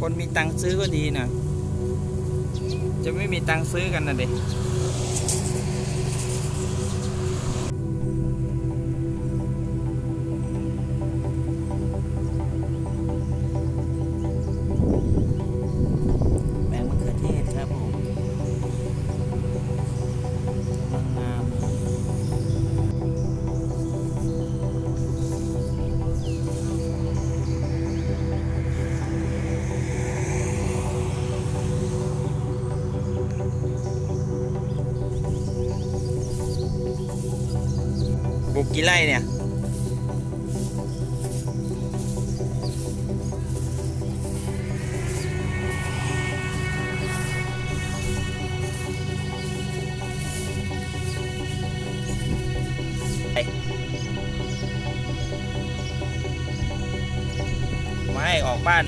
คนมีตังค์ซื้อก็ดีนะจะไม่มีตังค์ซื้อกันนะเด็ก ปลูกกี่ไร่เนี่ยไม่ออกบ้าน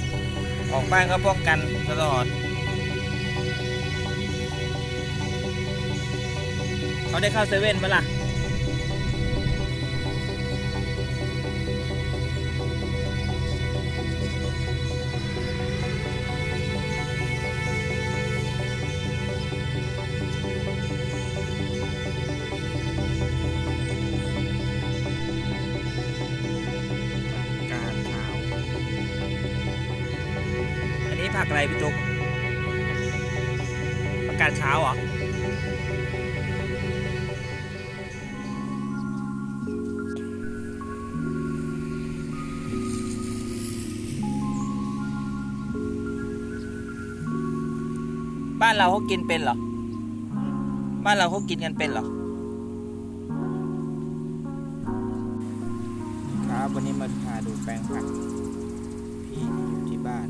ออกบ้านก็ป้องกันตลอด เขาได้เข้าเซเว่นไหมล่ะ ผักอะไรพี่ตุ๊กผักกาดขาวเหรอบ้านเราเขากินเป็นเหรอ บ้านเราเขากินกันเป็นเหรอ ครับวันนี้มาพาดูแปลงผักพี่ที่อยู่ที่บ้าน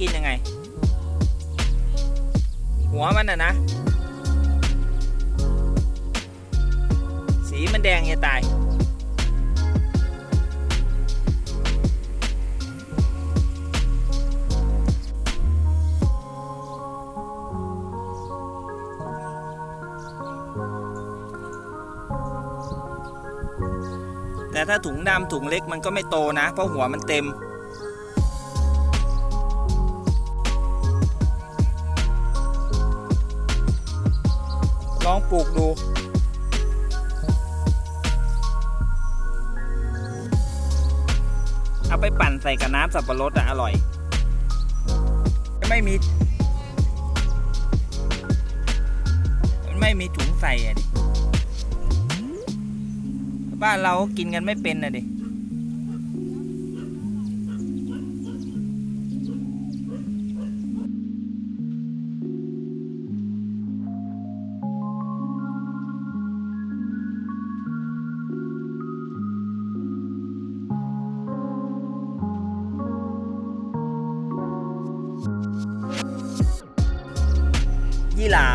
กินยังไง หัวมันอะนะ สีมันแดงจะตายแต่ถ้าถุงดำถุงเล็กมันก็ไม่โตนะ เพราะหัวมันเต็ม ลองปลูกดู เอาไปปั่นใส่กับน้ำสับปะรดอะอร่อย ไม่มี ไม่มีถุงใส่อะดิ บ้านเรากินกันไม่เป็นนะดิ ยี่หลา